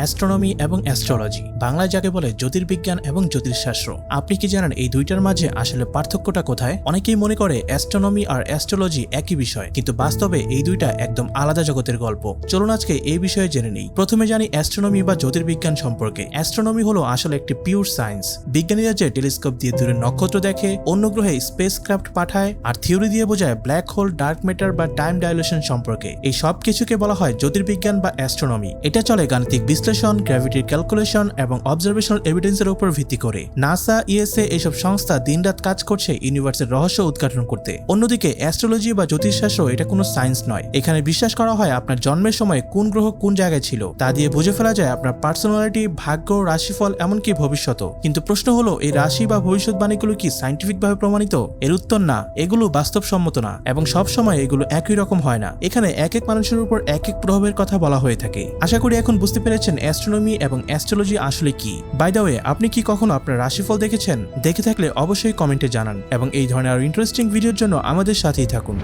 Astronomy এবং astrology. বাংলায় যাকে বলে জ্যোতির্বিজ্ঞান এবং জ্যোতিষশাস্ত্র। আপনি কি জানেন এই দুইটার মাঝে আসলে পার্থক্যটা কোথায়? অনেকেই মনে করে অ্যাস্ট্রোনমি আর অ্যাস্ট্রোলজি একই বিষয়, কিন্তু বাস্তবে এই দুইটা একদম আলাদা জগতের গল্প। চলুন আজকে এই বিষয়ে জেনে নিই। প্রথমে জানি অ্যাস্ট্রোনমি বা জ্যোতির্বিজ্ঞান সম্পর্কে। অ্যাস্ট্রোনমি হলো আসলে একটি পিওর সায়েন্স বিজ্ঞানীরা যে টেলিস্কোপ দিয়ে দূরের নক্ষত্র দেখে, অন্য গ্রহে স্পেস ক্রাফট পাঠায় আর থিওরি দিয়ে বোঝায় ব্ল্যাক হোল ডার্ক ম্যাটার বা টাইম ডাইলেশন সম্পর্কে। এই সব কিছুকে বলা হয় জ্যোতির্বিজ্ঞান বা অ্যাস্ট্রোনমি। এটা চলে গাণিতিক বিশ্লেষণ গ্র্যাভিটির ক্যালকুলেশন এবং অবজারভেশনাল এভিডেন্সের উপর ভিত্তি করে। নাসা, ইএসএ এইসব সংস্থা দিনরাত কাজ করছে ইউনিভার্সের রহস্য উদ্ঘাটন করতে। অন্যদিকে, অ্যাস্ট্রোলজি বা জ্যোতিষশাস্ত্র এটা কোনো সায়েন্স নয়। এখানে বিশ্বাস করা হয় আপনার জন্মের সময় কোন গ্রহ কোন জায়গায় ছিল। তা দিয়ে বুঝে ফেলা যায় আপনার পার্সোনালিটি, ভাগ্য, রাশিফল, এমনকি ভবিষ্যৎ কিন্তু প্রশ্ন হলো, এই রাশি বা ভবিষ্যৎবাণীগুলো কি সাইন্টিফিকভাবে প্রমাণিত? এর উত্তর না। এগুলো বাস্তবসম্মত না এবং সব সময় এগুলো একই রকম হয় না। এখানে এক এক মানুষের উপর এক এক প্রভাবের কথা বলা হয়ে থাকে। আশা করি এখন বুঝতে পেরেছেন অ্যাস্ট্রোনমি এবং অ্যাস্ট্রোলজি আসলে কি? বাই দ্য ওয়ে আপনি কি কখনো আপনার রাশিফল দেখেছেন? দেখে থাকলে অবশ্যই কমেন্টে জানান এবং এই ধরনের আরও ইন্টারেস্টিং ভিডিওর জন্য আমাদের সাথেই থাকুন।